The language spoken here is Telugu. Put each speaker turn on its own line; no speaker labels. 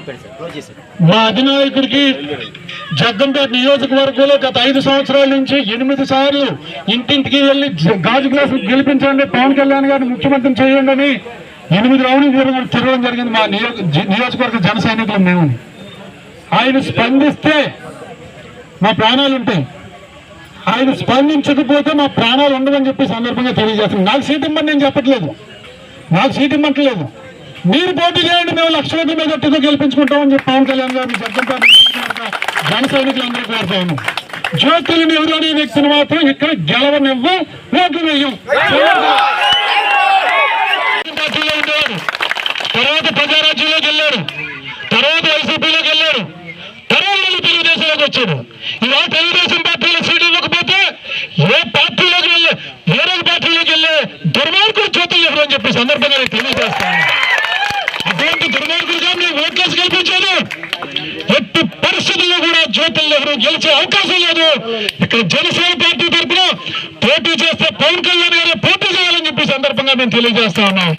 సార్. క్లోజ్
మా అధినాయకుడికి జగ్గంపేట నియోజకవర్గంలో గత ఐదు సంవత్సరాల నుంచి ఎనిమిది సార్లు ఇంటింటికి వెళ్ళి గాజు గ్లాసులు గెలిపించండి. పవన్ కళ్యాణ్ గారిని ముఖ్యమంత్రిని చేయండి అని ఎనిమిది రౌండ్లు తిరగడం తిరగడం జరిగింది మా నియోజక జ- నియోజకవర్గ జన సైనికులు మేము. ఆయన స్పందిస్తే మా ప్రాణాలు ఉంటాయి ఆయన స్పందించకపోతే మా ప్రాణాలు ఉండవని చెప్పి సందర్భంగా తెలియజేస్తున్నాను. నాకు సీట్ ఇమ్మని నేను చెప్పట్లేదు. నాకు సీట్ ఇమ్మట్లేదు మీరు పోటీ చేయండి మేము లక్షల మీద గట్టిగా గెలిపించుకుంటామని చెప్పి పవన్ కళ్యాణ్ గారిని జగ్గంపేట నియోజకవర్గ జన సైనికులందరూ కోరుతాము జ్యోతులు ఎవరనే వ్యక్తిని మాత్రం ఇక్కడ గెలవనివ్వ ఓట్లు వేయం. పార్టీలో ఉండేవారు తర్వాత ప్రజారాజ్యంలోకి వెళ్ళారు తర్వాత వైసీపీలోకి వెళ్ళారు తర్వాత మళ్ళీ తెలుగుదేశంలోకి వచ్చాడు. ఇలా తెలుగుదేశం పార్టీలో సీటు ఇవ్వకపోతే ఏ పార్టీలోకి వెళ్ళే వేరే పార్టీలోకి వెళ్ళే దుర్మార్గుడు చేతులు ఎవరు అని చెప్పి సందర్భంగా తెలియజేస్తాను. అటువంటి దుర్మార్గులుగా మేము ఓట్లేసి గెలిపించాను ఎట్టి పరిస్థితుల్లో కూడా జ్యోతులు నెహ్రూ గెలిచే అవకాశం లేదు. ఇక్కడ జనసేన పార్టీ తరఫున పోటీ చేస్తే పవన్ కళ్యాణ్ గారే పోటీ చేయాలని చెప్పి సందర్భంగా మేము తెలియజేస్తా ఉన్నాం.